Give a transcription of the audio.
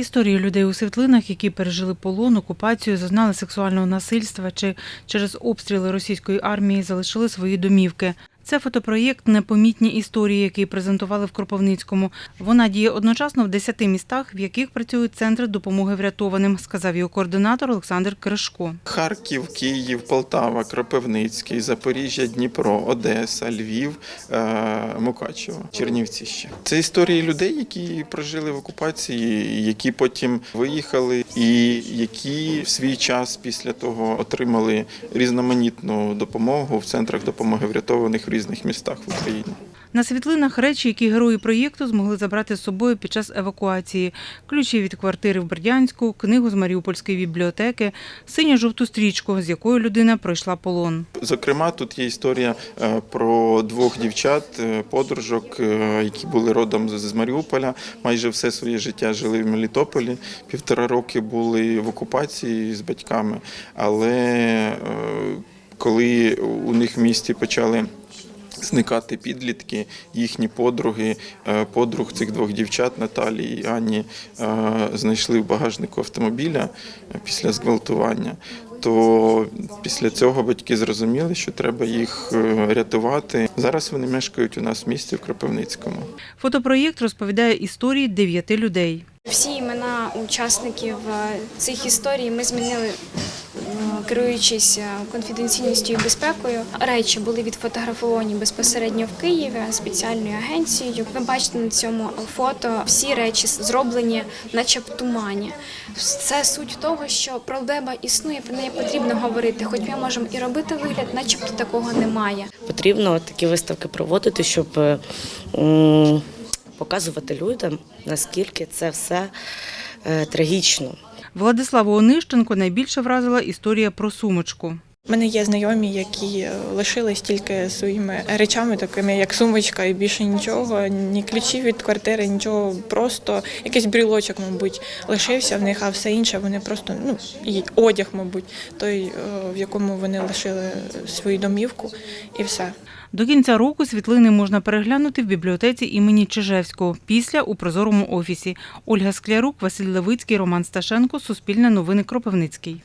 Історії людей у світлинах, які пережили полон, окупацію, зазнали сексуального насильства чи через обстріли російської армії залишили свої домівки. Це фотопроєкт Непомітні історії, який презентували в Кропивницькому. Вона діє одночасно в 10 містах, в яких працюють центри допомоги врятованим, сказав його координатор Олександр Кришко. Харків, Київ, Полтава, Кропивницький, Запоріжжя, Дніпро, Одеса, Львів, е, Мукачево, Чернівці ще. Це історії людей, які прожили в окупації, які потім виїхали, і які в свій час після того отримали різноманітну допомогу в центрах допомоги врятованих в різних містах в Україні. На світлинах речі, які герої проєкту змогли забрати з собою під час евакуації: ключі від квартири в Бердянську, книгу з Маріупольської бібліотеки, синьо-жовту стрічку, з якою людина пройшла полон. Зокрема, тут є історія е, про двох дівчат, е, подружок, е, які були родом з Маріуполя. Майже все своє життя жили в Мелітополі. Півтора роки були в окупації з батьками. Але коли у них в місті почали зникати підлітки, їхні подруги, е, подруг цих двох дівчат Наталі і Ані е, знайшли в багажнику автомобіля е, після зґвалтування. То після цього батьки зрозуміли, що треба їх рятувати. Зараз вони мешкають у нас в місті в Кропивницькому. Фотопроєкт розповідає історії дев'яти людей. Всі імена учасників цих історій ми змінили, керуючись е, конфіденційністю і безпекою. Речі були відфотографовані безпосередньо в Києві спеціальною агенцією. Ви бачите на цьому фото всі речі зроблені, наче в тумані. Це суть того, що проблема існує, про неї потрібно говорити. Хоч ми можемо і робити вигляд, начебто такого немає. Потрібно такі виставки проводити, щоб е, показувати людям, наскільки це все е, трагічно. Владиславу Онищенко найбільше вразила історія про сумочку. У мене є знайомі, які е, лишились тільки своїми речами, такими як сумочка, і більше нічого, ні ключі від квартири, нічого, просто якийсь брілочок, мабуть, лишився в них, а все інше вони просто ну і одяг, мабуть, той, е, в якому вони лишили свою домівку, і все. До кінця року світлини можна переглянути в бібліотеці імені Чижевського. Після у прозорому офісі. Ольга Склярук, Василь Левицький, Роман Сташенко. Суспільне новини Кропивницький.